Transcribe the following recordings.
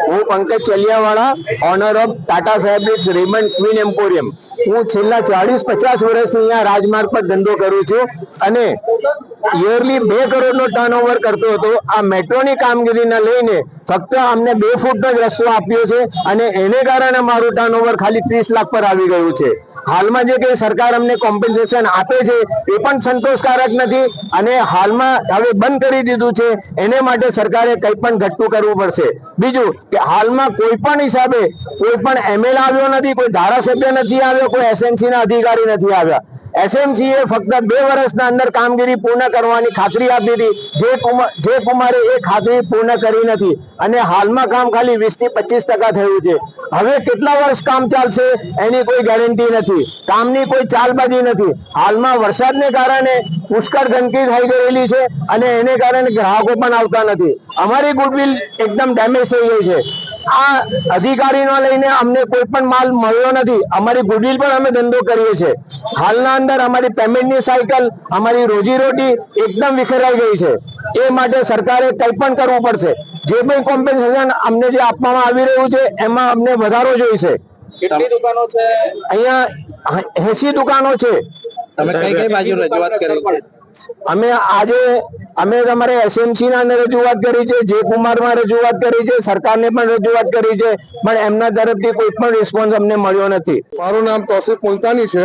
હું Pankaj Chaliyawala owner of Tata fabrics Raymond queen emporium હું છેલ્લા ચાલીસ પચાસ વર્ષથી અહીંયા રાજમાર્ગ પર ધંધો કરું છું અને યરલી બે કરોડનો ટર્નઓવર કરતો હતો. આ મેટ્રોની કામગીરીને લઈને ફક્ત અમને બે ફૂટનો જ રસ્તો આપ્યો છે અને એને કારણે મારું ટર્નઓવર ખાલી ત્રીસ લાખ પર આવી ગયું છે. હાલમાં જે કંઈ સરકાર અમને કોમ્પન્સેશન આપે છે એ પણ સંતોષકારક નથી અને હાલમાં હવે બંધ કરી દીધું છે. એને માટે સરકારે કંઈ પણ ઘટતું કરવું પડશે. બીજું કે હાલમાં કોઈ પણ હિસાબે કોઈ પણ એમએલ આવ્યો નથી, કોઈ ધારાસભ્ય નથી આવ્યો કોઈ એસએમસી ના અધિકારી નથી આવ્યા. એસએમસી એ ફક્ત બે વર્ષના અંદર કામગીરી પૂર્ણ કરવાની ખાતરી આપી હતી. જે જે કુમારે એ ખાતરી પૂર્ણ કરી નથી. અને હાલમાં કામ ખાલી વીસથી પચીસ ટકા થયું છે. હવે કેટલા વર્ષ કામ ચાલશે એની કોઈ ગેરંટી નથી. કામની કોઈ ચાલબાજી નથી. હાલમાં વરસાદને કારણે પુષ્કળ ગંદકી થઈ ગયેલી છે અને એને કારણે ગ્રાહકો પણ આવતા નથી. અમારી ગુડવિલ એકદમ ડેમેજ થઈ ગઈ છે. આ અધિકારીનો લઈને અમને કોઈ પણ માલ મળ્યો નથી. અમારી ગુડવિલ પણ અમે ધંધો કરીએ છીએ. હાલના અંદર અમારી પેમેન્ટની સાયકલ અમારી રોજીરોટી એકદમ વિખેરાઈ ગઈ છે. એ માટે સરકારે કંઈ પણ કરવું પડશે. જે પણ કોમ્પેન્સેશન અમને જે આપવામાં આવી રહ્યું છે એમાં અમને વધારો જોઈશે. કેટલી દુકાનો છે? અહીંયા એસી દુકાનો છે. તમે કઈ કઈ બાજુ રજૂઆત કરી છે? અમે આજે, અમે તમારે એસએમસી ના રજૂઆત કરી છે જે કુમારમાં રજૂઆત કરી છે, સરકારને પણ રજૂઆત કરી છે, પણ એમના તરફથી કોઈ પણ રિસ્પોન્સ અમને મળ્યો નથી. મારું નામ તોસીફ મુલતાની છે.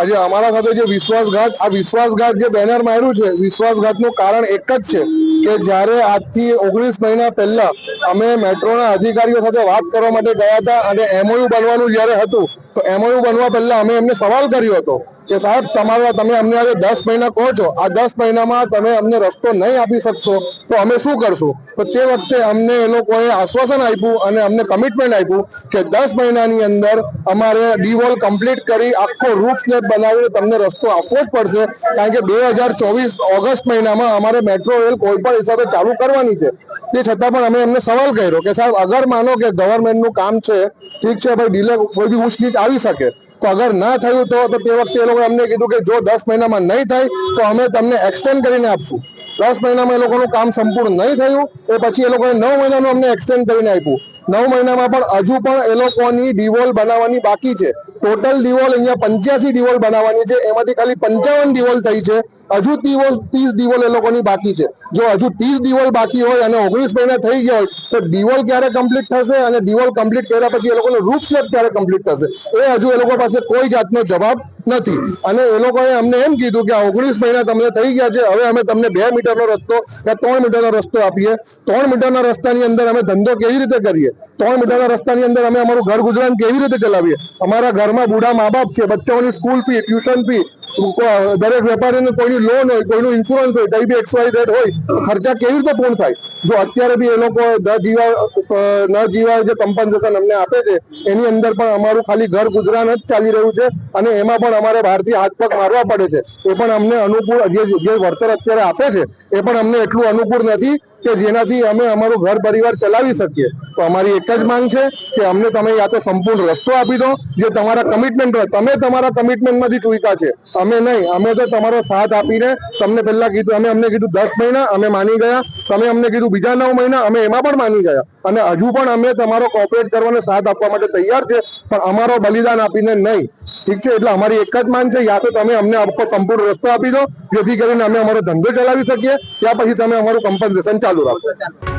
આજે અમારા સાથે જે વિશ્વાસઘાત, આ વિશ્વાસઘાત જે બેનર માર્યું છે, વિશ્વાસઘાતનું કારણ એક જ છે કે જ્યારે આજથી ઓગણીસ મહિના પહેલા અમે મેટ્રોના અધિકારીઓ સાથે વાત કરવા માટે ગયા હતા અને એમઓયુ બનવાનું જ્યારે હતું તો એમઓયુ બનવા પહેલા અમે એમને સવાલ કર્યો હતો કે સાહેબ, તમારા તમે અમને આજે દસ મહિના કહો છો, આ દસ મહિનામાં તમે અમને રસ્તો નહીં આપી શકશો, તો અમે શું કરશું? તો તે વખતે અમને એ લોકોએ આશ્વાસન આપ્યું અને અમને કમિટમેન્ટ આપ્યું કે દસ મહિનાની અંદર અમારે ડીવોલ કમ્પ્લીટ કરી આખો રૂટ સ્લેબ બનાવીને તમને રસ્તો આપવો જ પડશે, કારણ કે બે હજાર ચોવીસ ઓગસ્ટ મહિનામાં અમારે મેટ્રો રેલ કોઈ પણ હિસાબે ચાલુ કરવાની છે. તે છતાં પણ અમે એમને સવાલ કર્યો કે સાહેબ, અગર માનો કે ગવર્મેન્ટનું કામ છે, ઠીક છે, ભાઈ ડીલે કોઈ બી ઊંચ નીચ આવી શકે. તો અગર ના થયું તો તો વખતે એ લોકોએ અમને કીધું કે જો દસ મહિનામાં નહીં થાય, તો અમે તમને એક્સટેન્ડ કરીને આપશું. દસ મહિનામાં એ લોકોનું કામ સંપૂર્ણ નહીં થયું, એ પછી એ લોકોએ નવ મહિનાનું અમને એક્સટેન્ડ કરીને આપ્યું. નવ મહિનામાં પણ હજુ પણ એ લોકોની ડિવોલ બનાવવાની બાકી છે. ટોટલ દિવાલ અહીંયા પંચ્યાસી દિવાલ બનાવવાની છે. એમાંથી ખાલી પંચાવન દિવાલ થઈ છે. હજુ દિવસ ત્રીસ દિવાલ એ લોકોની બાકી છે. જો હજુ ત્રીસ દિવાલ બાકી હોય અને ઓગણીસ મહિના થઈ ગયા હોય, તો દિવાલ ક્યારે કમ્પ્લીટ થશે અને દિવાલ કમ્પ્લીટ કર્યા પછી એ લોકોનો સ્લેબ ક્યારે કમ્પ્લીટ થશે? એ હજુ એ લોકો પાસે કોઈ જાતનો જવાબ નથી. અને એ લોકોએ અમને એમ કીધું કે ઓગણીસ મહિના તમને થઈ ગયા છે. હવે અમે તમને બે મીટરનો રસ્તો કે ત્રણ મીટરનો રસ્તો આપીએ. ત્રણ મીટરના રસ્તાની અંદર અમે ધંધો કેવી રીતે કરીએ? ત્રણ મીટરના રસ્તાની અંદર અમે અમારું ઘર ગુજરાન કેવી રીતે ચલાવીએ? અમારા ઘરમાં બુઢા મા બાપ છે બચ્ચાઓની સ્કૂલ ફી ટ્યુશન ફી દરેક વેપારીને કોઈની લોન હોય, કોઈનું ઇન્સ્યોરન્સ હોય, કઈ બી એક્સવાય ઝેડ હોય, ખર્ચા કેવી રીતે પૂર્ણ થાય? જો અત્યારે બી એ લોકો દ જીવા ન જીવા જે કમ્પન્સેશન અમને આપે છે, એની અંદર પણ અમારું ખાલી ઘર ગુજરાન જ ચાલી રહ્યું છે અને એમાં પણ અમારે બહારથી હાથ પગ મારવા પડે છે. એ પણ અમને અનુકૂળ જે જે વળતર અત્યારે આપે છે, એ પણ અમને એટલું અનુકૂળ નથી કે જેનાથી અમે અમારું ઘર પરિવાર ચલાવી શકીએ. તો અમારી એક જ માંગ છે કે અમને તમે યા તો સંપૂર્ણ રસ્તો આપી દો, જે તમારા કમિટમેન્ટ હોય. તમે તમારા કમિટમેન્ટમાંથી ચૂક્યા છે. અમે નહીં, અમે તો તમારો સાથ આપીને તમને પહેલા કીધું, અમે અમને કીધું દસ મહિના, અમે માની ગયા, તમે અમને કીધું બીજા નવ મહિના, અમે એમાં પણ માની ગયા. અને હજુ પણ અમે તમારો કોઓપરેટ કરવાનો સાથ આપવા માટે તૈયાર છે, પણ અમારો બલિદાન આપીને નહીં. ઠીક છે? એટલે અમારી એક જ માન છે, યા તો તમે અમને આખો સંપૂર્ણ રસ્તો આપી દો, જેથી કરીને અમે અમારો ધંધો ચલાવી શકીએ, ત્યાં પછી તમે અમારું કમ્પન્સેશન ચાલુ રાખો.